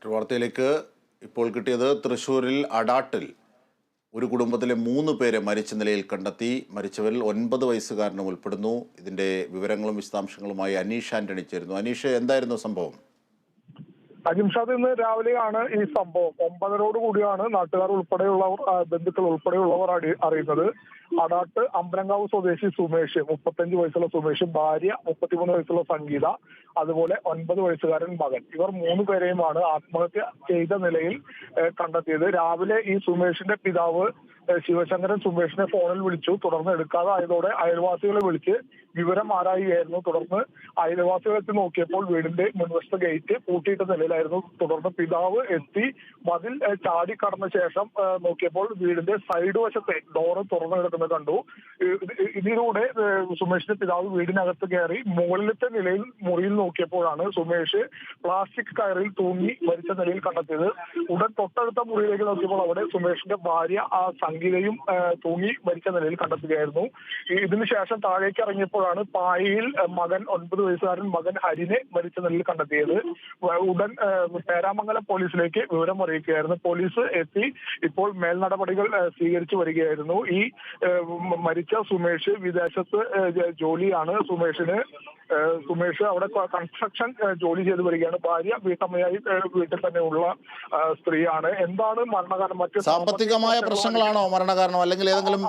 മറ്റൊരു വാർത്തയിലേക്ക് ഇപ്പോൾ കിട്ടിയത് തൃശ്ശൂരിൽ അടാട്ടിൽ ഒരു കുടുംബത്തിലെ മൂന്ന് പേരെ മരിച്ച നിലയിൽ കണ്ടെത്തി. മരിച്ചവരിൽ ഒൻപത് വയസ്സുകാരനും ഉൾപ്പെടുന്നു. ഇതിന്റെ വിവരങ്ങളും വിശദാംശങ്ങളുമായി അനീഷ് ആന്റണി ചേരുന്നു അനീഷ് എന്തായിരുന്നു സംഭവം? അജിംഷാദ് ഇന്ന് രാവിലെയാണ് ഈ സംഭവം. ഒമ്പതരോട് കൂടിയാണ് നാട്ടുകാർ ഉൾപ്പെടെയുള്ളവർ ബന്ധുക്കൾ ഉൾപ്പെടെയുള്ളവർ അറിയുന്നത്. അടാട്ട് അമ്പലങ്കാവ് സ്വദേശി സുമേഷ് മുപ്പത്തഞ്ച് വയസ്സുള്ള സുമേഷ് ഭാര്യ മുപ്പത്തിമൂന്ന് വയസ്സുള്ള സംഗീത അതുപോലെ ഒൻപത് വയസ്സുകാരൻ മകൻ. ഇവർ മൂന്ന് പേരെയുമാണ് ആത്മഹത്യ ചെയ്ത നിലയിൽ കണ്ടെത്തിയത്. രാവിലെ ഈ സുമേഷിന്റെ പിതാവ് ശിവശങ്കരൻ സുമേഷിനെ ഫോണിൽ വിളിച്ചു. തുടർന്ന് എടുക്കാതെ ആയതോടെ അയൽവാസികളെ വിളിച്ച് വിവരം ആരായുകയായിരുന്നു. തുടർന്ന് അയൽവാസികൾ എത്തി നോക്കിയപ്പോൾ വീടിന്റെ മുൻവശത്തെ ഗേറ്റ് പൂട്ടിയിട്ട നിലയിലായിരുന്നു. തുടർന്ന് പിതാവ് എത്തി മതിൽ ചാടി കടന്ന ശേഷം നോക്കിയപ്പോൾ വീടിന്റെ സൈഡ് വശത്തെ ഡോറ് തുറന്നു കിടക്കുന്നത് കണ്ടു. ഇതിലൂടെ സുമേഷിന്റെ പിതാവ് വീടിനകത്ത് കയറി മുകളിലത്തെ നിലയിൽ മുറിയിൽ നോക്കിയപ്പോഴാണ് സുമേഷ് പ്ലാസ്റ്റിക് കയറിൽ തൂങ്ങി മരിച്ച നിലയിൽ കണ്ടെത്തിയത്. ഉടൻ തൊട്ടടുത്ത മുറിയിലേക്ക് നോക്കിയപ്പോൾ അവിടെ സുമേഷിന്റെ ഭാര്യ ആ ഏ, തൂങ്ങി മരിച്ച നിലയിൽ കണ്ടെത്തുകയായിരുന്നു. ഇതിനു ശേഷം താഴേക്ക് ഇറങ്ങിയപ്പോഴാണ് പായയിൽ മകൻ ഒൻപത് വയസ്സുകാരൻ മകൻ ഹരിനെ മരിച്ച നിലയിൽ കണ്ടെത്തിയത്. ഉടൻ പേരാമംഗലം പോലീസിലേക്ക് വിവരം അറിയിക്കുകയായിരുന്നു. പോലീസ് എത്തി ഇപ്പോൾ മേൽനടപടികൾ നടപടികൾ സ്വീകരിച്ചു വരികയായിരുന്നു. ഈ മരിച്ച സുമേഷ് വിദേശത്ത് ജോലിയാണ്. സുമേഷിന് സുമേഷ് അവിടെ കൺസ്ട്രക്ഷൻ ജോലി ചെയ്ത് വരികയാണ്. ഭാര്യ വീട്ടമ്മയായി വീട്ടിൽ തന്നെ ഉള്ള സ്ത്രീയാണ്. എന്താണ് മരണകാരണം? മറ്റു സാമ്പത്തികമായ പ്രശ്നങ്ങളാണോ മരണകാരണം? അല്ലെങ്കിൽ ഏതെങ്കിലും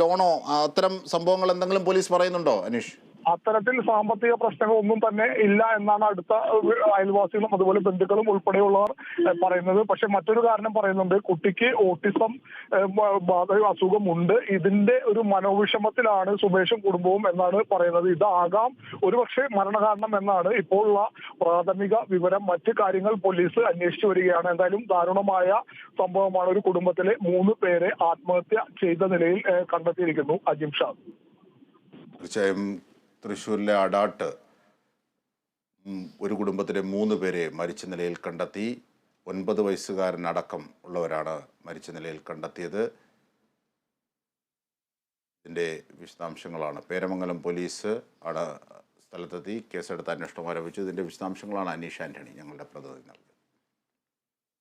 ലോണോ അത്തരം സംഭവങ്ങൾ എന്തെങ്കിലും പോലീസ് പറയുന്നുണ്ടോ അനീഷ്? അത്തരത്തിൽ സാമ്പത്തിക പ്രശ്നങ്ങൾ ഒന്നും തന്നെ ഇല്ല എന്നാണ് അടുത്ത അയൽവാസികളും അതുപോലെ ബന്ധുക്കളും ഉൾപ്പെടെയുള്ളവർ പറയുന്നത്. പക്ഷെ മറ്റൊരു കാരണം പറയുന്നുണ്ട്. കുട്ടിക്ക് ഓട്ടിസം അസുഖമുണ്ട്. ഇതിന്റെ ഒരു മനോവിഷമത്തിലാണ് സുമേഷും കുടുംബവും എന്നാണ് പറയുന്നത്. ഇതാകാം ഒരുപക്ഷെ മരണകാരണം എന്നാണ് ഇപ്പോൾ ഉള്ള പ്രാഥമിക വിവരം. മറ്റ് കാര്യങ്ങൾ പോലീസ് അന്വേഷിച്ചു വരികയാണ്. എന്തായാലും ദാരുണമായ സംഭവമാണ് ഒരു കുടുംബത്തിലെ മൂന്ന് പേരെ ആത്മഹത്യ ചെയ്ത നിലയിൽ കണ്ടെത്തിയിരിക്കുന്നു അജിം ഷാ. തീർച്ചയായും തൃശ്ശൂരിലെ അടാട്ട് ഒരു കുടുംബത്തിലെ മൂന്ന് പേരെ മരിച്ച നിലയിൽ കണ്ടെത്തി. ഒൻപത് വയസ്സുകാരനടക്കം ഉള്ളവരാണ് മരിച്ച നിലയിൽ കണ്ടെത്തിയത്. ഇതിന്റെ വിശദാംശങ്ങളാണ്. പേരമംഗലം പോലീസ് ആണ് സ്ഥലത്തെത്തി. കേസെടുത്ത് അന്വേഷണം ആരംഭിച്ചു. ഇതിന്റെ വിശദാംശങ്ങളാണ് അനീഷ് ആന്റണി ഞങ്ങളുടെ പ്രതിനിധി നൽകുന്നത്